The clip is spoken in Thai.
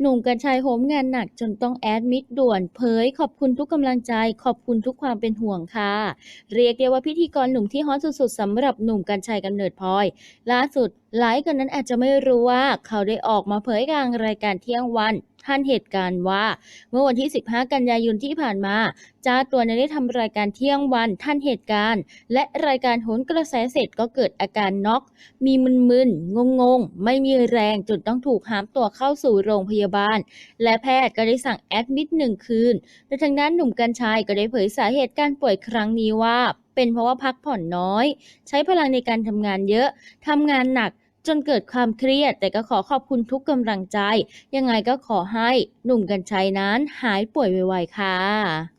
หนุ่มกัญชัยโหมงานหนักจนต้องแอดมิดด่วนเผยขอบคุณทุกกำลังใจ ขอบคุณทุกความเป็นห่วงค่ะ เรียกได้ว่าพิธีกรหนุ่มที่ฮอตสุดๆสำหรับหนุ่มกัญชัยกำเนิดพลอย ล่าสุดหลายคนนั้นอาจจะไม่รู้ว่าเขาได้ออกมาเผยกลางรายการเที่ยงวันท่านเหตุการณ์ว่า เมื่อวันที่ 15 กันยายนที่ผ่านมาจ้าตัวนั้นได้ทำรายการเที่ยงวันท่านเหตุการณ์ และรายการโหนกระแสเสร็จก็เกิดอาการน็อก มีมึนๆงงๆ ไม่มีแรงจนต้องถูกหามตัวเข้าสู่โรงพยาบาล และแพทย์ก็ได้สั่งแอดมิดหนึ่งคืนโดยทางด้านหนุ่มกัญชัยก็ได้เผยสาเหตุการป่วยครั้งนี้ว่า เป็นเพราะว่าพักผ่อนน้อย ใช้พลังในการทำงานเยอะทำงานหนัก จนเกิดความเครียด แต่ก็ขอขอบคุณทุกกำลังใจ ยังไงก็ขอให้หนุ่มกัญชัยนั้นหายป่วยไวๆค่ะ